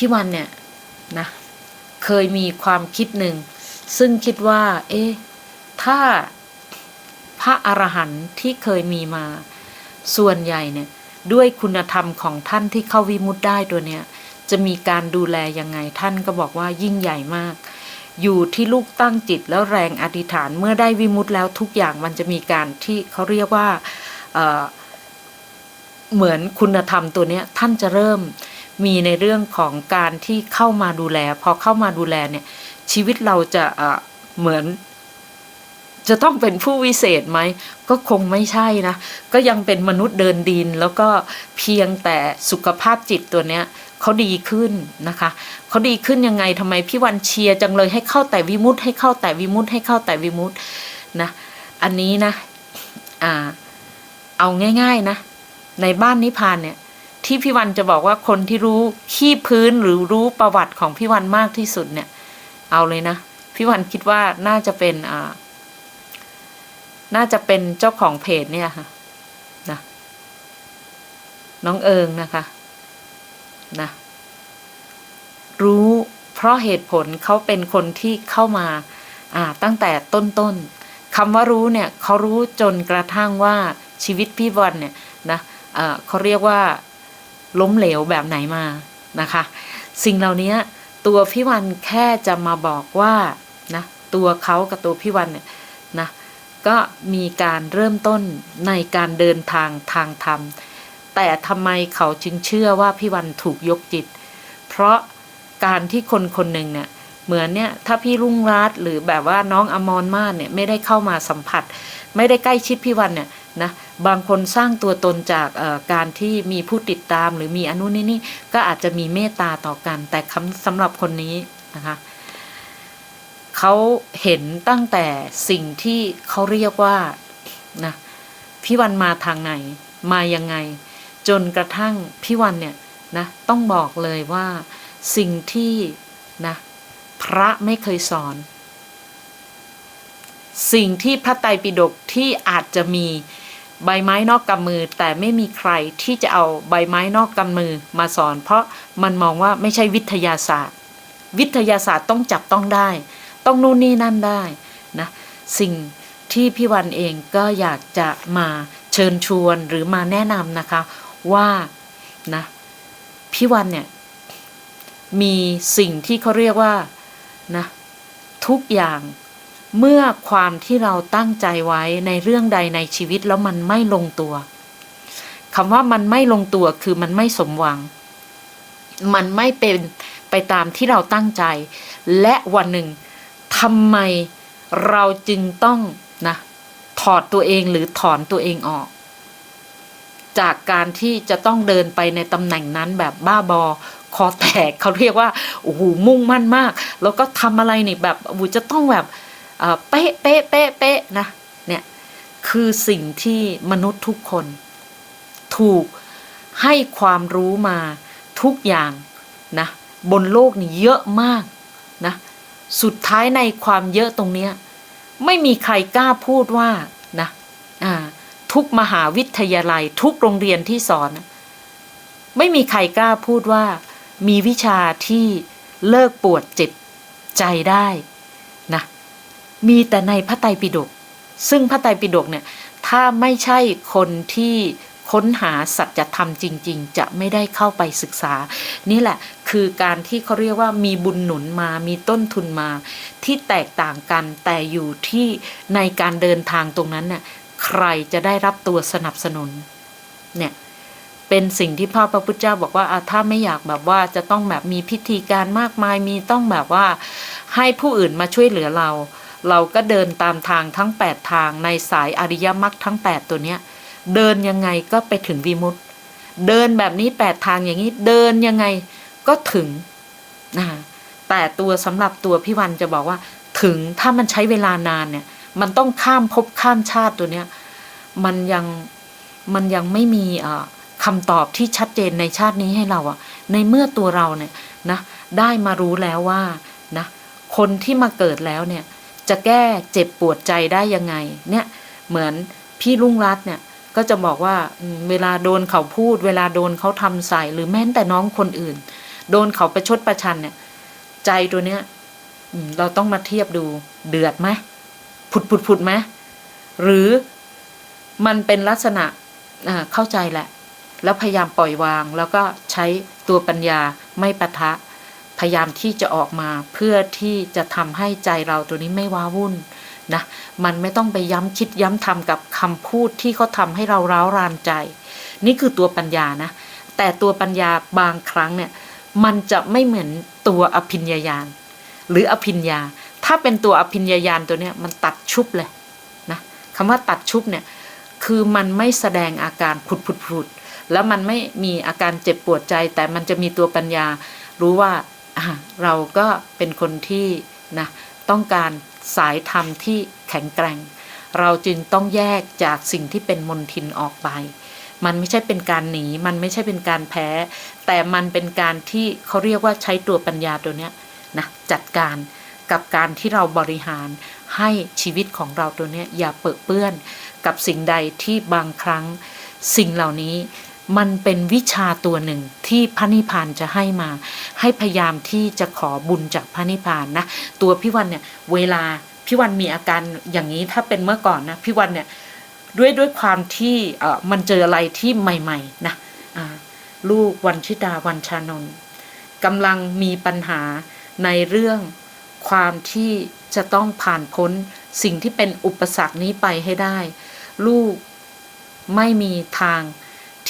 พี่วันเนี่ยนะเคยมีความคิดหนึ่ง ซึ่งคิดว่า เอ๊ะถ้าพระอรหันต์ที่เคยมีมา ส่วนใหญ่เนี่ยด้วยคุณธรรมของท่านที่เข้าวิมุตได้ตัวเนี้ยจะมีการดูแลยังไงท่านก็บอกว่ายิ่งใหญ่มาก อยู่ที่ลูกตั้งจิตแล้วแรงอธิษฐานเมื่อได้วิมุตแล้วทุกอย่างมันจะมีการที่เขาเรียกว่าเเหมือนคุณธรรมตัวเนี้ยท่านจะเริ่ม มีในเรื่องของการที่เข้ามาดูแล พอเข้ามาดูแลเนี่ย ชีวิตเราจะเอ่อเหมือน จะต้องเป็นผู้วิเศษไหม ก็คงไม่ใช่นะ ก็ยังเป็นมนุษย์เดินดิน แล้วก็เพียงแต่สุขภาพจิตตัวเนี้ยเขาดีขึ้นนะคะเขาดีขึ้นยังไงทำไมพี่วันเชียร์จังเลยให้เข้าแต่วิมุตให้เข้าแต่วิมุตให้เข้าแต่วิมุตนะอันนี้นะอ่าเอาง่าย ๆนะ ในบ้านนิพพานเนี่ย ที่พี่วันจะบอกว่าคนที่รู้ขี้พื้นหรือรู้ประวัติของพี่วันมากที่สุดเนี่ย เอาเลยนะ พี่วันคิดว่าน่าจะเป็นอ่าน่าจะเป็นเจ้าของเพจเนี่ยค่ะนะน้องเอิงนะคะนะรู้เพราะเหตุผลเขาเป็นคนที่เข้ามาอ่าตั้งแต่ต้นๆคำว่ารู้เนี่ยเขารู้จนกระทั่งว่าชีวิตพี่วันเนี่ยนะเขาเรียกว่า ล้มเหลวแบบไหนมานะคะ สิ่งเหล่านี้ตัวพี่วันแค่จะมาบอกว่านะตัวเขากับตัวพี่วันเนี่ยนะก็มีการเริ่มต้นในการเดินทางทางธรรม แต่ทำไมเขาจึงเชื่อว่าพี่วันถูกยกจิต เพราะการที่คนคนหนึ่งเนี่ยเหมือนเนี่ยถ้าพี่รุ่งรัตหรือแบบว่าน้องอมรมาศเนี่ยไม่ได้เข้ามาสัมผัส ไม่ได้ใกล้ชิดพี่วันเนี่ย นะบางคนสร้างตัวตนจากการที่มีผู้ติดตามหรือมีอนุนี่นี่ก็อาจจะมีเมตตาต่อกัน แต่คำสำหรับคนนี้นะคะเขาเห็นตั้งแต่สิ่งที่เขาเรียกว่านะพี่วันมาทางไหนมายังไง จนกระทั่งพี่วันเนี่ยนะต้องบอกเลยว่าสิ่งที่นะพระไม่เคยสอน สิ่งที่พระไตรปิฎกที่อาจจะมี ใบไม้นอกกำมือ แต่ไม่มีใครที่จะเอาใบไม้นอกกำมือมาสอน เพราะมันมองว่าไม่ใช่วิทยาศาสตร์ วิทยาศาสตร์ต้องจับต้องได้ ต้องนู่นนี่นั่นได้นะสิ่งที่พี่วันเองก็อยากจะมาเชิญชวนหรือมาแนะนำนะคะว่านะพี่วันเนี่ยมีสิ่งที่เขาเรียกว่านะทุกอย่าง เมื่อความที่เราตั้งใจไว้ในเรื่องใดในชีวิตแล้วมันไม่ลงตัวคำว่ามันไม่ลงตัวคือมันไม่สมหวัง มันไม่เป็นไปตามที่เราตั้งใจ และวันหนึ่งทำไมเราจึงต้องนะถอดตัวเองหรือถอนตัวเองออก จากการที่จะต้องเดินไปในตำแหน่งนั้นแบบบ้าบอคอแตกเขาเรียกว่าโอ้โหมุ่งมั่นมาก แล้วก็ทำอะไรนี่แบบโอ้โหจะต้องแบบ เป๊ะเป๊ะเป๊ะเป๊ะนะเนี่ยคือสิ่งที่มนุษย์ทุกคน ถูกให้ความรู้มาทุกอย่างนะบนโลกนี่เยอะมากนะสุดท้ายในความเยอะตรงเนี้ยไม่มีใครกล้าพูดว่านะอ่าทุกมหาวิทยาลัยทุกโรงเรียนที่สอน ไม่มีใครกล้าพูดว่า มีวิชาที่เลิกปวดเจ็บใจได้ มีแต่ในพระไตรปิฎกซึ่งพระไตรปิฎกเนี่ยถ้าไม่ใช่คนที่ค้นหาสัจธรรมจริง ๆ จะไม่ได้เข้าไปศึกษา นี่แหละคือการที่เขาเรียกว่ามีบุญหนุนมามีต้นทุนมา ที่แตกต่างกันแต่อยู่ที่ในการเดินทางตรงนั้นเนี่ยใครจะได้รับตัวสนับสนุนเนี่ยเป็นสิ่งที่พ่อพระพุทธเจ้าบอกว่าถ้าไม่อยากแบบว่าจะต้องแบบมีพิธีการมากมายมีต้องแบบว่าให้ผู้อื่นมาช่วยเหลือเรา เราก็เดินตามทางทั้ง 8 ทางในสายอริยมรรคทั้ง 8 ตัวเนี้ย เดินยังไงก็ไปถึงวิมุตติ เดินแบบนี้ 8 ทางอย่างนี้เดินยังไงก็ถึงนะแต่ตัวสำหรับตัวพี่วันจะบอกว่า ถึงถ้ามันใช้เวลานานเนี่ย มันต้องข้ามภพข้ามชาติตัวเนี้ย มันยังมันยังไม่มีคำตอบที่ชัดเจนในชาตินี้ให้เราอะในเมื่อตัวเราเนี่ยนะได้มารู้แล้วว่านะคนที่มาเกิดแล้วเนี่ย จะแก้เจ็บปวดใจได้ยังไง เนี่ยเหมือนพี่ลุงรัตเนี่ยก็จะบอกว่าเวลาโดนเขาพูด เวลาโดนเขาทำใส่หรือแม้แต่น้องคนอื่น โดนเขาประชดประชันเนี่ย ใจตัวเนี้ยเราต้องมาเทียบดูเดือดไหมผุดผุดผุดไหมหรือมันเป็นลักษณะเข้าใจแหละ แล้วพยายามปล่อยวาง แล้วก็ใช้ตัวปัญญาไม่ปะทะ พยายามที่จะออกมาเพื่อที่จะทำให้ใจเราตัวนี้ไม่ว้าวุ่นนะมันไม่ต้องไปย้ำคิดย้ำทำกับคำพูดที่เขาทำให้เราร้าวรานใจ นี่คือตัวปัญญานะ แต่ตัวปัญญาบางครั้งเนี่ยมันจะไม่เหมือนตัวอภิญญญาณหรืออภิญญา ถ้าเป็นตัวอภิญญญาณตัวเนี้ยมันตัดชุบเลยนะคำว่าตัดชุบเนี่ยคือมันไม่แสดงอาการผุดผุดผุดแล้วมันไม่มีอาการเจ็บปวดใจ แต่มันจะมีตัวปัญญารู้ว่า เราก็เป็นคนที่นะต้องการสายธรรมที่แข็งแกร่ง เราจึงต้องแยกจากสิ่งที่เป็นมนทินออกไป มันไม่ใช่เป็นการหนี มันไม่ใช่เป็นการแพ้ แต่มันเป็นการที่เขาเรียกว่าใช้ตัวปัญญาตัวเนี้ยนะจัดการกับการที่เราบริหารให้ชีวิตของเราตัวเนี้ยอย่าเปื้อเปื้อนกับสิ่งใดที่บางครั้งสิ่งเหล่านี้ มันเป็นวิชาตัวหนึ่งที่พระนิพพานจะให้มา ให้พยายามที่จะขอบุญจากพระนิพพานนะ ตัวพี่วันเนี่ยเวลาพี่วันมีอาการอย่างนี้ถ้าเป็นเมื่อก่อนนะพี่วันเนี่ยด้วยด้วยความที่เออมันเจออะไรที่ใหม่ๆนะลูกวันชิดาวันชานนท์กำลังมีปัญหาในเรื่องความที่จะต้องผ่านพ้นสิ่งที่เป็นอุปสรรคนี้ไปให้ได้ ลูกไม่มีทาง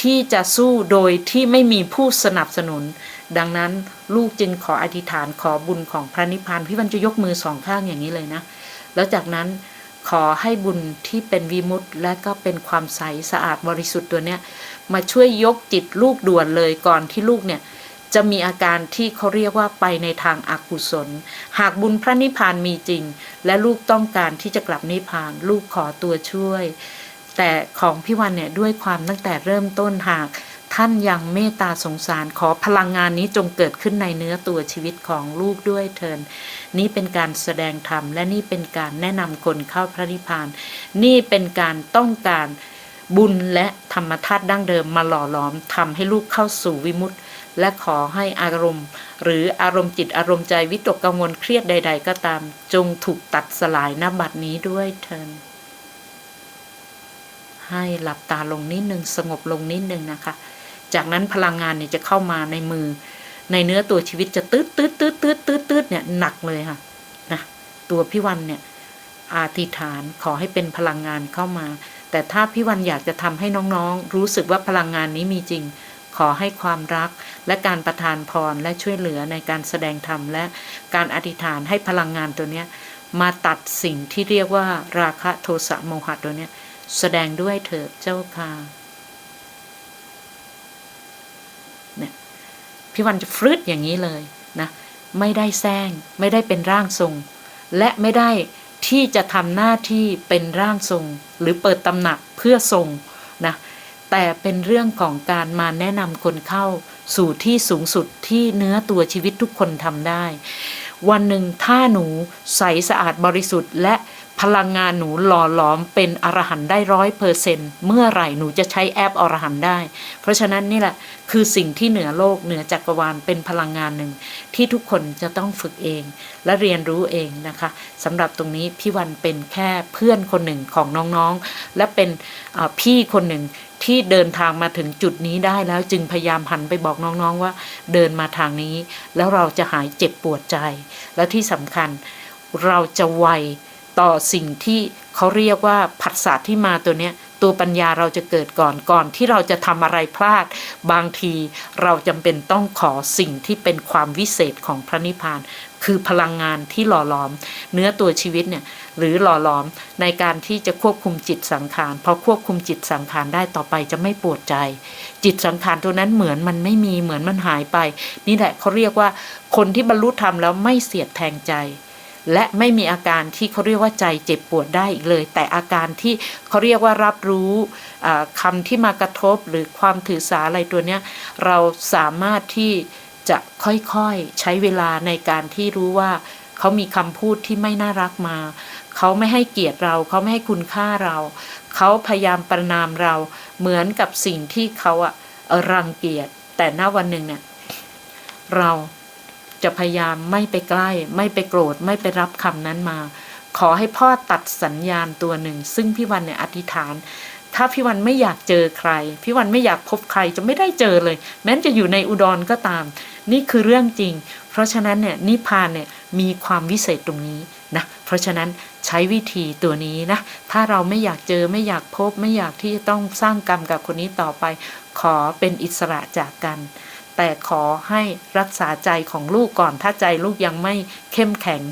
ที่จะสู้โดยที่ไม่มีผู้สนับสนุน ดังนั้นลูกจึงขออธิษฐานขอบุญของพระนิพพานพี่วันจะยกมือสองข้างอย่างนี้เลยนะ แล้วจากนั้นขอให้บุญที่เป็นวิมุตต์และก็เป็นความใสสะอาดบริสุทธิ์ตัวเนี้ยมาช่วยยกจิตลูกด่วนเลยก่อนที่ลูกเนี่ยจะมีอาการที่เขาเรียกว่าไปในทางอากุศล หากบุญพระนิพพานมีจริง และลูกต้องการที่จะกลับนิพพาน ลูกขอตัวช่วย แต่ของพี่วันเนี่ยด้วยความตั้งแต่เริ่มต้นหากท่านยังเมตตาสงสารขอพลังงานนี้จงเกิดขึ้นในเนื้อตัวชีวิตของลูกด้วยเถิน นี่เป็นการแสดงธรรม และนี่เป็นการแนะนำคนเข้าพระนิพพาน นี่เป็นการต้องการบุญและธรรมธาตุดั้งเดิมมาหล่อหลอมทำให้ลูกเข้าสู่วิมุตติและขอให้อารมณ์ หรืออารมณ์จิตอารมณ์ใจวิตกกังวลเครียดใด ๆ ก็ตาม จงถูกตัดสลายณบัดนี้ด้วยเถิน ให้หลับตาลงนิดนึงสงบลงนิดนึงนะคะ จากนั้นพลังงานเนี่ยจะเข้ามาในมือ ในเนื้อตัวชีวิตจะตืดตืดตืดตืดตืดตืดเนี่ยหนักเลยค่ะนะตัวพี่วันเนี่ยอาธิษฐานขอให้เป็นพลังงานเข้ามา แต่ถ้าพี่วันอยากจะทำให้น้องๆ รู้สึกว่าพลังงานนี้มีจริง ขอให้ความรักและการประทานพรและช่วยเหลือในการแสดงธรรมและการอธิษฐานให้พลังงานตัวเนี้ยมาตัดสิ่งที่เรียกว่าราคะโทสะโมหะตัวเนี้ย แสดงด้วยเถิดเจ้าค่ะเนี่ยพี่วันจะฟรึดอย่างนี้เลยนะไม่ได้แซงไม่ได้เป็นร่างทรง และไม่ได้ที่จะทำหน้าที่เป็นร่างทรง หรือเปิดตำหนักเพื่อทรงนะแต่เป็นเรื่องของการมาแนะนำคนเข้าสู่ที่สูงสุดที่เนื้อตัวชีวิตทุกคนทำได้ วันหนึ่งถ้าหนูใสสะอาดบริสุทธิ์และ พลังงานหนูหล่อหลอมเป็นอรหันต์ได้ร้อยเปอร์เซนเมื่อไหร่หนูจะใช้แอปอรหันต์ได้ เพราะฉะนั้นนี่แหละคือสิ่งที่เหนือโลกเหนือจักรวาลเป็นพลังงานหนึ่ง ที่ทุกคนจะต้องฝึกเอง และเรียนรู้เองนะคะสำหรับตรงนี้พี่วันเป็นแค่เพื่อนคนหนึ่งของน้องๆ และเป็นพี่คนหนึ่งที่เดินทางมาถึงจุดนี้ได้แล้วจึงพยายามหันไปบอกน้องๆว่า เดินมาทางนี้ แล้วเราจะหายเจ็บปวดใจ และที่สำคัญเราจะไว ต่อสิ่งที่เขาเรียกว่าผัสสะที่มาตัวเนี้ยตัวปัญญาเราจะเกิดก่อนก่อนที่เราจะทำอะไรพลาด บางทีเราจำเป็นต้องขอสิ่งที่เป็นความวิเศษของพระนิพพาน คือพลังงานที่หล่อหลอม เนื้อตัวชีวิตเนี่ยหรือหล่อหลอมในการที่จะควบคุมจิตสังขารพอควบคุมจิตสังขารได้ต่อไปจะไม่ปวดใจ จิตสังขารตัวนั้นเหมือนมันไม่มีเหมือนมันหายไป นี่แหละเขาเรียกว่าคนที่บรรลุธรรมแล้วไม่เสียดแทงใจ และไม่มีอาการที่เขาเรียกว่าใจเจ็บปวดได้อีกเลย แต่อาการที่เขาเรียกว่ารับรู้อ่าคำที่มากระทบหรือความถือสาอะไรตัวเนี้ยเราสามารถที่จะค่อยๆใช้เวลาในการที่รู้ว่าเขามีคำพูดที่ไม่น่ารักมา เขาไม่ให้เกียรติเรา เขาไม่ให้คุณค่าเรา เขาพยายามประนามเรา เหมือนกับสิ่งที่เขาอะเอ่อรังเกียจ แต่ณวันหนึ่งเนี่ย เรา จะพยายามไม่ไปใกล้ ไม่ไปโกรธไม่ไปรับคำนั้นมา ขอให้พ่อตัดสัญญาณตัวหนึ่ง ซึ่งพี่วันเนี่ยอธิษฐาน ถ้าพี่วันไม่อยากเจอใคร พี่วันไม่อยากพบใครจะไม่ได้เจอเลย แม้จะอยู่ในอุดรก็ตาม นี่คือเรื่องจริง เพราะฉะนั้นเนี่ยนิพพานเนี่ยมีความวิเศษตรงนี้นะเพราะฉะนั้นใช้วิธีตัวนี้นะ ถ้าเราไม่อยากเจอไม่อยากพบ ไม่อยากที่จะต้องสร้างกรรมกับคนนี้ต่อไป ขอเป็นอิสระจากกัน แต่ขอให้รักษาใจของลูกก่อน ถ้าใจลูกยังไม่เข้มแข็ง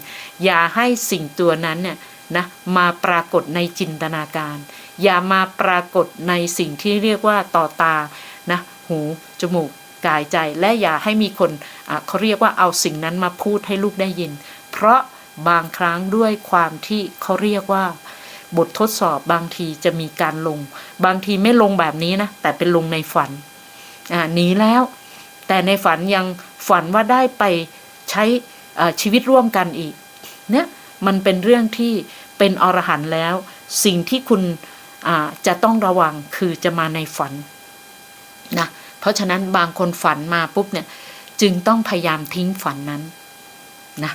อย่าให้สิ่งตัวนั้นเนี่ยนะมาปรากฏในจินตนาการ อย่ามาปรากฏในสิ่งที่เรียกว่าต่อตานะหูจมูกกายใจและอย่าให้มีคนเขาเรียกว่าเอาสิ่งนั้นมาพูดให้ลูกได้ยิน เพราะบางครั้งด้วยความที่เขาเรียกว่า บททดสอบบางทีจะมีการลง บางทีไม่ลงแบบนี้นะ แต่เป็นลงในฝันอ่าหนีแล้ว แต่ในฝันยังฝันว่าได้ไปใช้ชีวิตร่วมกันอีกเนี่ยมันเป็นเรื่องที่เป็นอรหันต์แล้ว สิ่งที่คุณจะต้องระวังคือจะมาในฝันนะเพราะฉะนั้นบางคนฝันมาปุ๊บเนี่ยจึงต้องพยายามทิ้งฝันนั้นนะ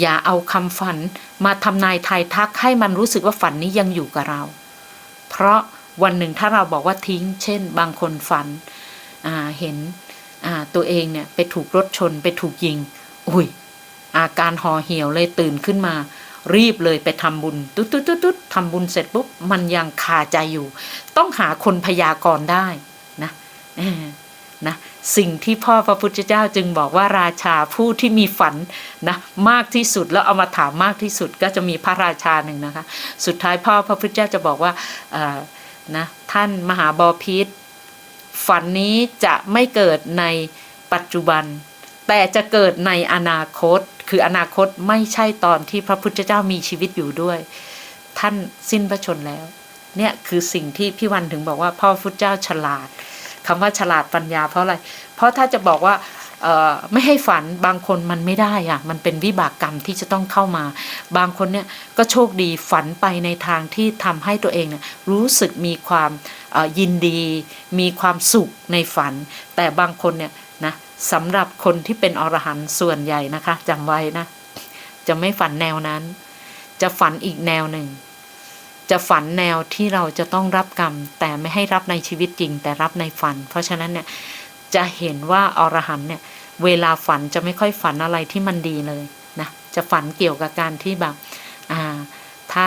อย่าเอาคำฝันมาทำนายทายทักให้มันรู้สึกว่าฝันนี้ยังอยู่กับเรา เพราะวันหนึ่งถ้าเราบอกว่าทิ้ง เช่น บางคนฝันเห็น ตัวเองเนี่ยไปถูกรถชนไปถูกยิง อุ้ย อาการห่อเหี่ยวเลยตื่นขึ้นมา รีบเลยไปทำบุญ ตุ๊ดตุ๊ดตุ๊ดตุ๊ดทำบุญเสร็จปุ๊บ มันยังคาใจอยู่ ต้องหาคนพยากรณ์ได้นะนะสิ่งที่พ่อพระพุทธเจ้าจึงบอกว่าราชาผู้ที่มีฝันนะมากที่สุดแล้วเอามาถามมากที่สุดก็จะมีพระราชาหนึ่งนะคะ สุดท้ายพ่อพระพุทธเจ้าจะบอกว่านะท่านมหาบอพิษ ฝันนี้จะไม่เกิดในปัจจุบัน แต่จะเกิดในอนาคต คืออนาคตไม่ใช่ตอนที่พระพุทธเจ้ามีชีวิตอยู่ด้วย ท่านสิ้นพระชนแล้ว เนี่ยคือสิ่งที่พี่วันถึงบอกว่าพ่อพุทธเจ้าฉลาดคำว่าฉลาดปัญญาเพราะอะไร เพราะถ้าจะบอกว่า ไม่ให้ฝันบางคนมันไม่ได้อะมันเป็นวิบากกรรมที่จะต้องเข้ามา บางคนเนี่ยก็โชคดีฝันไปในทางที่ทำให้ตัวเองเนี่ยรู้สึกมีความยินดี มีความสุขในฝัน แต่บางคนเนี่ยนะสำหรับคนที่เป็นอรหันต์ส่วนใหญ่นะคะจำไว้นะ จะไม่ฝันแนวนั้น จะฝันอีกแนวหนึ่ง จะฝันแนวที่เราจะต้องรับกรรม แต่ไม่ให้รับในชีวิตจริง แต่รับในฝัน เพราะฉะนั้นเนี่ย จะเห็นว่าอรหันเนี่ยเวลาฝันจะไม่ค่อยฝันอะไรที่มันดีเลยนะจะฝันเกี่ยวกับการที่แบบอ่าถ้า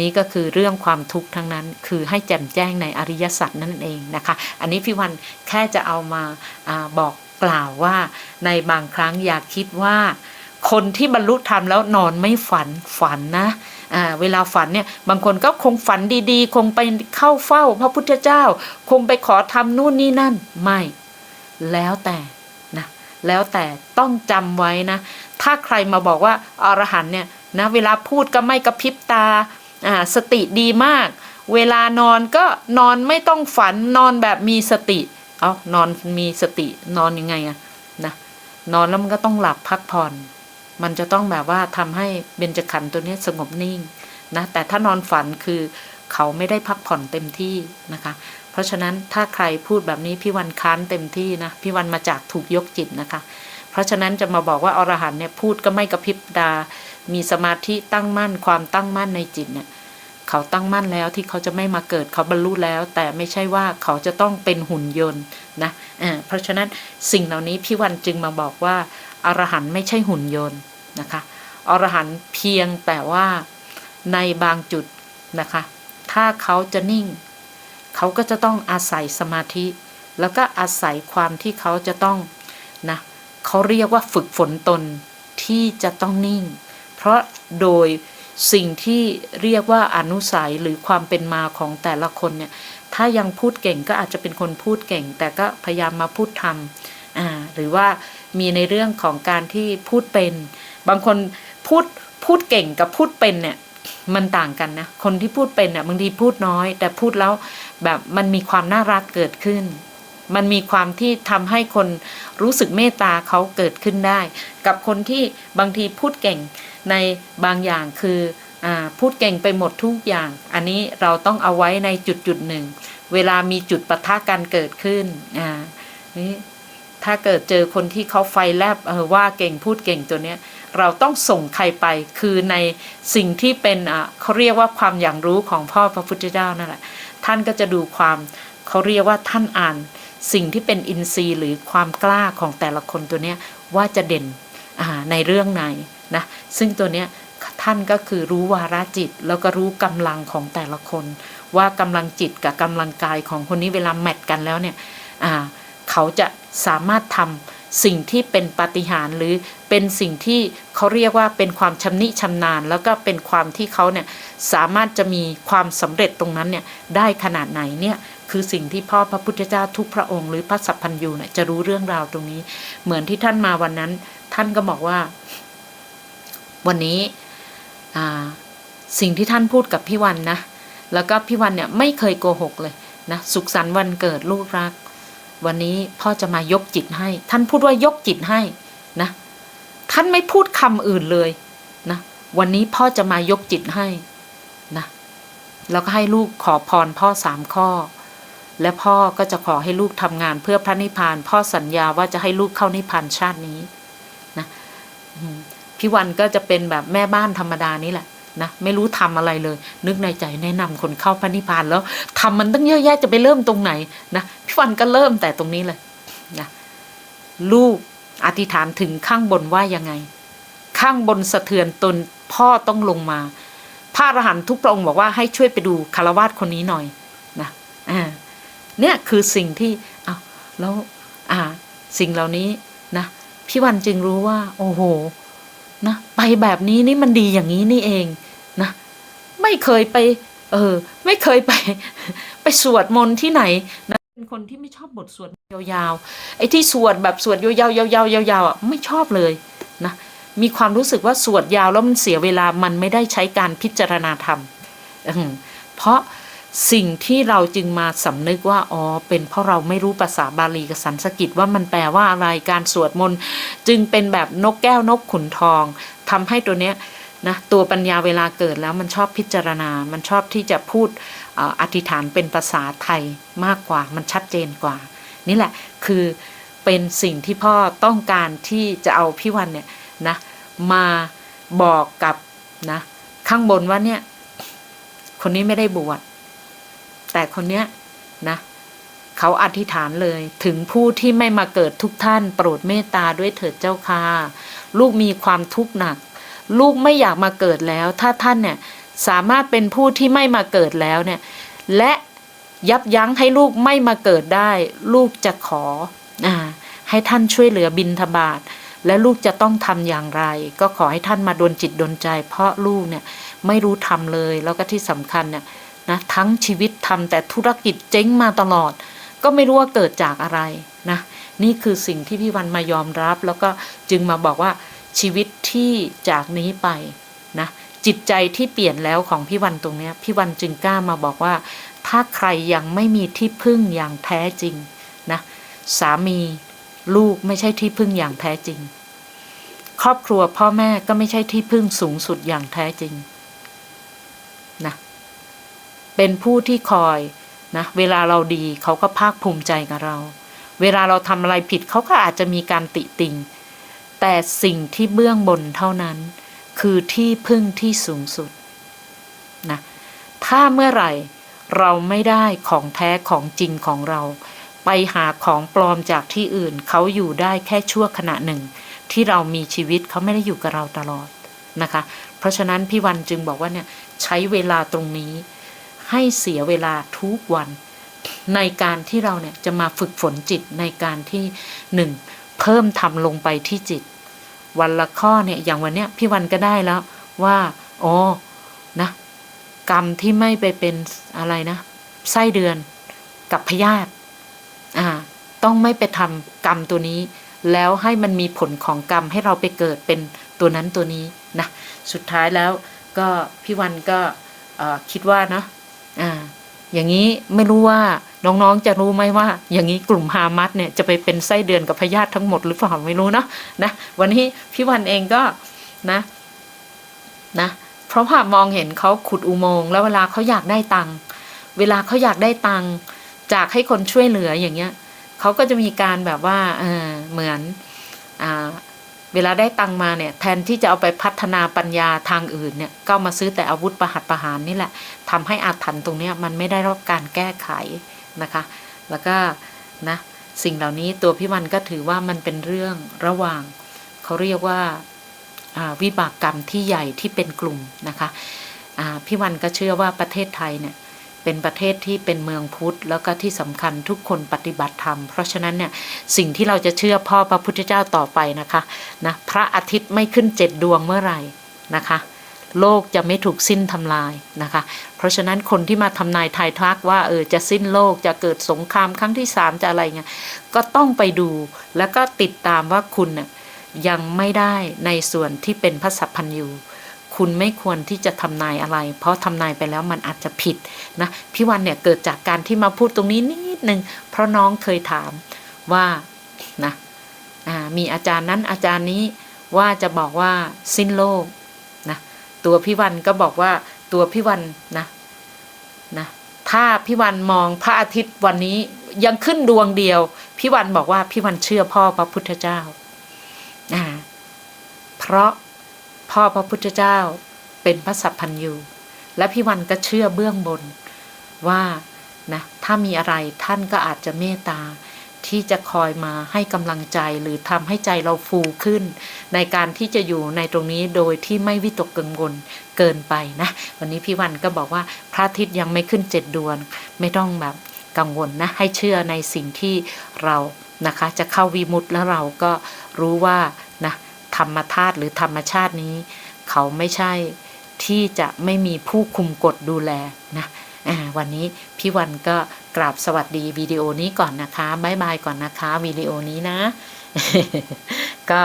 นี้ก็คือเรื่องความทุกข์ทั้งนั้น คือให้แจ่มแจ้งในอริยสัจนั่นเองนะคะ อันนี้พี่วันแค่จะเอามาอาบอกกล่าวว่าในบางครั้งอยากคิดว่า คนที่บรรลุธรรมแล้วนอนไม่ฝันฝันนะเวลาฝันเนี่ยบางคนก็คงฝันดีๆ คงไปเข้าเฝ้า พระพุทธเจ้า คงไปขอทำนู่นนี่นั่นไม่ แล้วแต่นะแล้วแต่ต้องจำไว้นะ ถ้าใครมาบอกว่าอรหันเนี่ยนะเวลาพูดก็ไม่กระพริบตาอ่าสติดีมาก เวลานอนก็นอนไม่ต้องฝันนอนแบบมีสติ เอานอนมีสตินอนยังไงอะนะนอนแล้วมันก็ต้องหลับพักผ่อน มันจะต้องแบบว่าทำให้เบญจขันธ์ตัวนี้สงบนิ่งนะแต่ถ้านอนฝันคือเขาไม่ได้พักผ่อนเต็มที่นะคะ เพราะฉะนั้นถ้าใครพูดแบบนี้พี่วันค้านเต็มที่นะพี่วันมาจากถูกยกจิตนะคะ เพราะฉะนั้นจะมาบอกว่าอรหันเนี่ยพูดก็ไม่กระพริบตามีสมาธิตั้งมั่นความตั้งมั่นในจิตเนี่ยเขาตั้งมั่นแล้วที่เขาจะไม่มาเกิดเขาบรรลุแล้ว แต่ไม่ใช่ว่าเขาจะต้องเป็นหุ่นยนต์นะเออเพราะฉะนั้นสิ่งเหล่านี้พี่วันจึงมาบอกว่าอรหันไม่ใช่หุ่นยนต์นะคะอรหันเพียงแต่ว่าในบางจุดนะคะ ถ้าเขาจะนิ่ง เขาก็จะต้องอาศัยสมาธิ แล้วก็อาศัยความที่เขาจะต้องนะเขาเรียกว่าฝึกฝนตนที่จะต้องนิ่ง เพราะโดยสิ่งที่เรียกว่าอนุสัยหรือความเป็นมาของแต่ละคนเนี่ยถ้ายังพูดเก่งก็อาจจะเป็นคนพูดเก่ง แต่ก็พยายามมาพูดทำอ่าหรือว่ามีในเรื่องของการที่พูดเป็น บางคนพูดพูดเก่งกับพูดเป็นเนี่ย มันต่างกันนะ คนที่พูดเป็นเนี่ยบางทีพูดน้อย แต่พูดแล้วแบบมันมีความน่ารักเกิดขึ้น มันมีความที่ทำให้คนรู้สึกเมตตาเขาเกิดขึ้นได้ กับคนที่บางทีพูดเก่งในบางอย่างคืออพูดเก่งไปหมดทุกอย่าง อันนี้เราต้องเอาไว้ในจุดจุดหนึ่ง เวลามีจุดปะทะกันเกิดขึ้นอ่านี่ ถ้าเกิดเจอคนที่เขาไฟแลบเออว่าเก่งพูดเก่งตัวเนี้ยเราต้องส่งใครไปคือในสิ่งที่เป็นอะเขาเรียกว่าความอย่างรู้ของพ่อพระพุทธเจ้านั่นแหละท่านก็จะดูความเขาเรียกว่าท่านอ่าน สิ่งที่เป็นอินทรีย์หรือความกล้าของแต่ละคนตัวเนี้ยว่าจะเด่นอ่าในเรื่องไหนนะซึ่งตัวเนี้ยท่านก็คือรู้วาระจิต แล้วก็รู้กำลังของแต่ละคน ว่ากำลังจิตกับกำลังกายของคนนี้เวลาแมทกันแล้วเนี่ยอ่า เขาจะสามารถทำสิ่งที่เป็นปาฏิหาริย์หรือเป็นสิ่งที่เขาเรียกว่าเป็นความชำนิชำนาญ แล้วก็เป็นความที่เขาเนี่ยสามารถจะมีความสำเร็จตรงนั้นเนี่ยได้ขนาดไหนเนี่ยคือสิ่งที่พ่อพระพุทธเจ้าทุกพระองค์หรือพระสัพพัญญูเนี่ยจะรู้เรื่องราวตรงนี้ เหมือนที่ท่านมาวันนั้น ท่านก็บอกว่า วันนี้สิ่งที่ท่านพูดกับพี่วันนะแล้วก็พี่วันเนี่ยไม่เคยโกหกเลยนะสุขสันต์วันเกิดลูกรัก วันนี้พ่อจะมายกจิตให้ ท่านพูดว่ายกจิตให้นะ ท่านไม่พูดคำอื่นเลยนะ วันนี้พ่อจะมายกจิตให้นะแล้วก็ให้ลูกขอพรพ่อสามข้อ และพ่อก็จะขอให้ลูกทำงานเพื่อพระนิพพาน พ่อสัญญาว่าจะให้ลูกเข้านิพพานชาตินี้นะพี่วันก็จะเป็นแบบแม่บ้านธรรมดานี่แหละ นะไม่รู้ทำอะไรเลย นึกในใจแนะนำคนเข้าพระนิพพานแล้วทำมันตั้งเยอะแยะจะไปเริ่มตรงไหนนะพี่วันก็เริ่มแต่ตรงนี้เลยนะลูกอธิษฐานถึงข้างบนว่ายังไง ข้างบนสะเทือนตนพ่อต้องลงมา พระอรหันตุทุกพระองค์บอกว่าให้ช่วยไปดูคารวาสคนนี้หน่อยนะอ่าเนี่ยคือสิ่งที่เอาแล้วอ่า สิ่งเหล่านี้นะพี่วันจึงรู้ว่า โอ้โห นะไปแบบนี้นี่มันดีอย่างนี้นี่เองนะไม่เคยไป เออ ไม่เคยไป ไปสวดมนต์ที่ไหนนะเป็นคนที่ไม่ชอบบทสวดยาวๆไอ้ที่สวดแบบสวดยาวๆยาวๆยาวๆอะไม่ชอบเลยนะมีความรู้สึกว่าสวดยาวแล้วมันเสียเวลามันไม่ได้ใช้การพิจารณาธรรมอืมเพราะ สิ่งที่เราจึงมาสำนึกว่าอ๋อเป็นเพราะเราไม่รู้ภาษาบาลีกับสันสกฤตว่ามันแปลว่าอะไรการสวดมนต์จึงเป็นแบบนกแก้วนกขุนทองทำให้ตัวเนี้ยนะตัวปัญญาเวลาเกิดแล้วมันชอบพิจารณา มันชอบที่จะพูดอธิษฐานเป็นภาษาไทยมากกว่า มันชัดเจนกว่า นี่แหละคือเป็นสิ่งที่พ่อต้องการที่จะเอาพี่วันเนี่ยนะมาบอกกับนะข้างบนว่าเนี่ยคนนี้ไม่ได้บวช แต่คนเนี้ยนะเขาอธิษฐานเลยถึงผู้ที่ไม่มาเกิดทุกท่านโปรดเมตตาด้วยเถิดเจ้าค่ะลูกมีความทุกข์หนัก ลูกไม่อยากมาเกิดแล้ว ถ้าท่านเนี่ยสามารถเป็นผู้ที่ไม่มาเกิดแล้วเนี่ยและยับยั้งให้ลูกไม่มาเกิดได้ ลูกจะขออ่าให้ท่านช่วยเหลือบินทบาทและลูกจะต้องทำอย่างไร ก็ขอให้ท่านมาดลจิตดลใจ เพราะลูกเนี่ยไม่รู้ทำเลยแล้วก็ที่สำคัญเนี่ย นะทั้งชีวิตทำแต่ธุรกิจเจ๊งมาตลอด ก็ไม่รู้ว่าเกิดจากอะไรนะนี่คือสิ่งที่พี่วันมายอมรับ แล้วก็จึงมาบอกว่าชีวิตที่จากนี้ไปนะจิตใจที่เปลี่ยนแล้วของพี่วันตรงนี้พี่วันจึงกล้ามาบอกว่า ถ้าใครยังไม่มีที่พึ่งอย่างแท้จริงนะสามีลูกไม่ใช่ที่พึ่งอย่างแท้จริง ครอบครัวพ่อแม่ก็ไม่ใช่ที่พึ่งสูงสุดอย่างแท้จริงนะ เป็นผู้ที่คอยนะเวลาเราดีเขาก็ภาคภูมิใจกับเรา เวลาเราทำอะไรผิดเขาก็อาจจะมีการติติงแต่สิ่งที่เบื้องบนเท่านั้น คือที่พึ่งที่สูงสุดนะถ้าเมื่อไหร่เราไม่ได้ของแท้ของจริงของเรา ไปหาของปลอมจากที่อื่น เขาอยู่ได้แค่ชั่วขณะหนึ่ง ที่เรามีชีวิตเขาไม่ได้อยู่กับเราตลอดนะคะ เพราะฉะนั้นพี่วันจึงบอกว่าเนี่ยใช้เวลาตรงนี้ ให้เสียเวลาทุกวัน ในการที่เราเนี่ยจะมาฝึกฝนจิตในการที่หนึ่งเพิ่มทำลงไปที่จิต วันละข้อเนี่ยอย่างวันเนี้ยพี่วันก็ได้แล้วว่าอ๋อนะ กรรมที่ไม่ไปเป็นอะไรนะ ไส้เดือนกับพยาธิอ่าต้องไม่ไปทำกรรมตัวนี้ แล้วให้มันมีผลของกรรมให้เราไปเกิดเป็นตัวนั้นตัวนี้นะสุดท้ายแล้วก็พี่วันก็คิดว่านะ อ่าอย่างนี้ไม่รู้ว่าน้องๆจะรู้ไหมว่า อย่างนี้กลุ่มฮามัสเนี่ยจะไปเป็นไส้เดือนกับพยาธิทั้งหมดหรือเปล่าไม่รู้เนาะนะวันนี้พี่วันเองก็นะนะเพราะว่ามองเห็นเขาขุดอุโมงค์แล้วเวลาเขาอยากได้ตังค์เวลาเขาอยากได้ตังค์จากให้คนช่วยเหลืออย่างเงี้ยเขาก็จะมีการแบบว่าเออเหมือนอ่า เวลาได้ตังมาเนี่ยแทนที่จะเอาไปพัฒนาปัญญาทางอื่นเนี่ยก็มาซื้อแต่อาวุธประหัตประหารนี่แหละทำให้อาถรรพ์ตรงนี้มันไม่ได้รับการแก้ไขนะคะ แล้วก็นะสิ่งเหล่านี้ตัวพี่วันก็ถือว่ามันเป็นเรื่องระหว่างเขาเรียกว่าวิบากกรรมที่ใหญ่ที่เป็นกลุ่มนะคะพี่วันก็เชื่อว่าประเทศไทยเนี่ย เป็นประเทศที่เป็นเมืองพุทธ แล้วก็ที่สำคัญทุกคนปฏิบัติธรรม เพราะฉะนั้นเนี่ยสิ่งที่เราจะเชื่อพ่อพระพุทธเจ้าต่อไปนะคะนะพระอาทิตย์ไม่ขึ้นเจ็ดดวงเมื่อไหร่นะคะ โลกจะไม่ถูกสิ้นทำลายนะคะ เพราะฉะนั้นคนที่มาทำนายทายทักว่าเออจะสิ้นโลกจะเกิดสงครามครั้งที่สามจะอะไรเงี้ยก็ต้องไปดูแล้วก็ติดตามว่าคุณน่ะยังไม่ได้ในส่วนที่เป็นพระสัพพัญญู คุณไม่ควรที่จะทำนายอะไร เพราะทำนายไปแล้วมันอาจจะผิดนะพี่วันเนี่ยเกิดจากการที่มาพูดตรงนี้นิดนึงเพราะน้องเคยถามว่านะมีอาจารย์นั้นอาจารย์นี้ว่าจะบอกว่าสิ้นโลกนะตัวพี่วันก็บอกว่าตัวพี่วันนะนะถ้าพี่วันมองพระอาทิตย์วันนี้ยังขึ้นดวงเดียว พี่วันบอกว่าพี่วันเชื่อพ่อพระพุทธเจ้าอ่าเพราะ พ่อพระพุทธเจ้าเป็นพระสัพพัญญูและพี่วันก็เชื่อเบื้องบนว่านะถ้ามีอะไรท่านก็อาจจะเมตตาที่จะคอยมาให้กำลังใจหรือทำให้ใจเราฟูขึ้น ในการที่จะอยู่ในตรงนี้โดยที่ไม่วิตกกังวลเกินไปนะ วันนี้พี่วันก็บอกว่าพระอาทิตย์ยังไม่ขึ้นเจ็ดดวงไม่ต้องแบบกังวลนะ ให้เชื่อในสิ่งที่เรานะคะ จะเข้าวิมุตแล้วเราก็รู้ว่านะ รรมธาตุหรือธรรมชาตินี้ เขาไม่ใช่ที่จะไม่มีผู้คุมกฎดูแลนะวันนี้พี่วันก็กราบสวัสดีวิดีโอนี้ก่อนนะคะบายบายก่อนนะคะวิดีโอนี้นะ ก็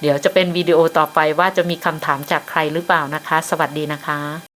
เดี๋ยวจะเป็นวิดีโอต่อไปว่าจะมีคำถามจากใครหรือเปล่านะคะ สวัสดีนะคะ